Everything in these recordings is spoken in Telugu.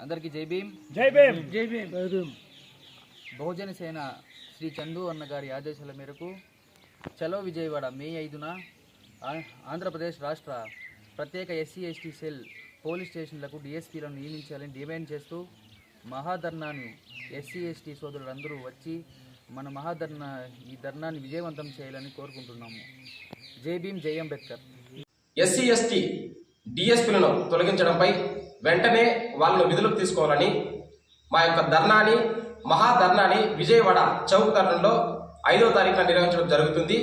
అందరికీ జై భీమ్. జై భీమ్. జై భీమ్. బహుజన సేన శ్రీ చందు అన్న గారి ఆదేశాల మేరకు చలో విజయవాడ మే ఐదున ఆంధ్రప్రదేశ్ రాష్ట్ర ప్రత్యేక ఎస్సీ ఎస్టీ సెల్ పోలీస్ స్టేషన్లకు డిఎస్పీలను నియమించాలని డిమాండ్ చేస్తూ మహాధర్నాను ఎస్సీ ఎస్టీ సోదరులందరూ వచ్చి మన మహాధర్నా ఈ ధర్నాన్ని విజయవంతం చేయాలని కోరుకుంటున్నాము. జై భీమ్ జై అంబేద్కర్. ఎస్సీ ఎస్టీ డిఎస్పీలను తొలగించడంపై వెంటనే వాళ్ళను విధులకు తీసుకోవాలని మా యొక్క ధర్నాని మహాధర్నాని విజయవాడ చౌక్ ధర్నంలో ఐదో తారీఖున నిర్వహించడం జరుగుతుంది.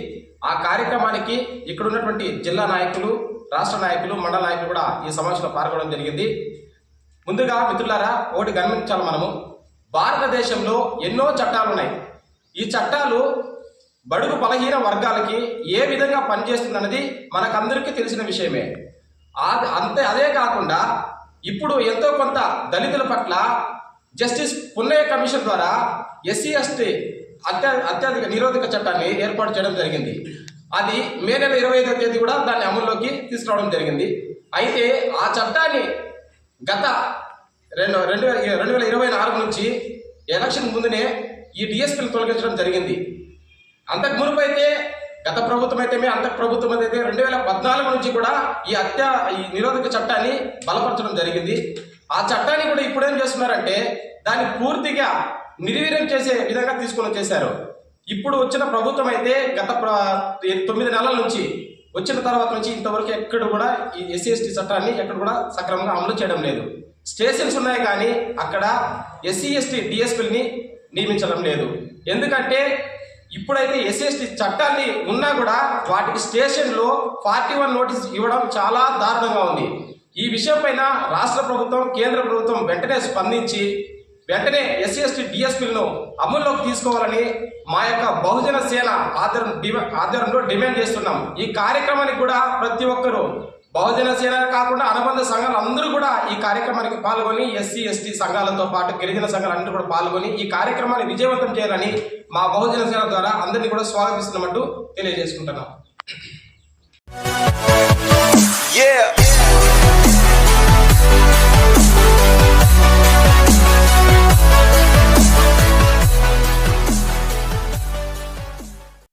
ఆ కార్యక్రమానికి ఇక్కడ ఉన్నటువంటి జిల్లా నాయకులు రాష్ట్ర నాయకులు మండల నాయకులు కూడా ఈ సమావేశంలో పాల్గొనడం జరిగింది. ముందుగా మిత్రులారా ఒకటి గమనించాలి మనము. భారతదేశంలో ఎన్నో చట్టాలు ఉన్నాయి. ఈ చట్టాలు బడుగు బలహీన వర్గాలకి ఏ విధంగా పనిచేస్తుందన్నది మనకందరికీ తెలిసిన విషయమే. అంతే అదే కాకుండా ఇప్పుడు ఎంతో కొంత దళితుల పట్ల జస్టిస్ పున్నయ్య కమిషన్ ద్వారా ఎస్సీ ఎస్టీ అత్యా అత్యధిక నిరోధక చట్టాన్ని ఏర్పాటు చేయడం జరిగింది. అది మే నెల ఇరవై ఐదో తేదీ కూడా దాన్ని అమల్లోకి తీసుకురావడం జరిగింది. అయితే ఆ చట్టాన్ని గత రెండు రెండు వేల రెండు వేల ఇరవై నాలుగు నుంచి ఎలక్షన్ ముందునే ఈ డిఎస్పీలు తొలగించడం జరిగింది. అంతకు మునుపు అయితే గత ప్రభుత్వం అయితే అంత ప్రభుత్వం అయితే రెండు వేల పద్నాలుగు నుంచి కూడా ఈ హత్య ఈ నిరోధక చట్టాన్ని బలపరచడం జరిగింది. ఆ చట్టాన్ని కూడా ఇప్పుడేం చేస్తున్నారంటే దాన్ని పూర్తిగా నిర్వీర్యం చేసే విధంగా తీసుకొని వచ్చేసారు ఇప్పుడు వచ్చిన ప్రభుత్వం అయితే గత ప్ర- తొమ్మిది నెలల నుంచి వచ్చిన తర్వాత నుంచి ఇంతవరకు ఎక్కడ కూడా ఈ ఎస్సీ ఎస్టీ చట్టాన్ని ఎక్కడ కూడా సక్రమంగా అమలు చేయడం లేదు. స్టేషన్స్ ఉన్నాయి కానీ అక్కడ ఎస్సీ ఎస్టీ డిఎస్పీని నియమించడం లేదు. ఎందుకంటే ఇప్పుడైతే ఎస్ఎస్టి చట్టాన్ని ఉన్నా కూడా వాటికి స్టేషన్లో ఫార్టీ వన్ నోటీస్ ఇవ్వడం చాలా దారుణంగా ఉంది. ఈ విషయంపైన రాష్ట్ర ప్రభుత్వం కేంద్ర ప్రభుత్వం వెంటనే స్పందించి వెంటనే ఎస్సీ ఎస్టీ డిఎస్పీలను అమల్లోకి తీసుకోవాలని మా యొక్క బహుజన సేన ఆధ్వర్యం డిమా- ఆధ్వర్యంలో డిమాండ్ చేస్తున్నాం. ఈ కార్యక్రమానికి కూడా ప్రతి ఒక్కరూ బహుజన సేనలు కాకుండా అనుబంధ సంఘాలు అందరూ కూడా ఈ కార్యక్రమానికి పాల్గొని ఎస్సీ ఎస్టీ సంఘాలతో పాటు గిరిజన సంఘాలు అందరూ కూడా పాల్గొని ఈ కార్యక్రమాన్ని విజయవంతం చేయాలని మా బహుజన సేన ద్వారా అందరినీ కూడా స్వాగతిస్తున్నట్టు తెలియజేసుకుంటున్నాం Yeah.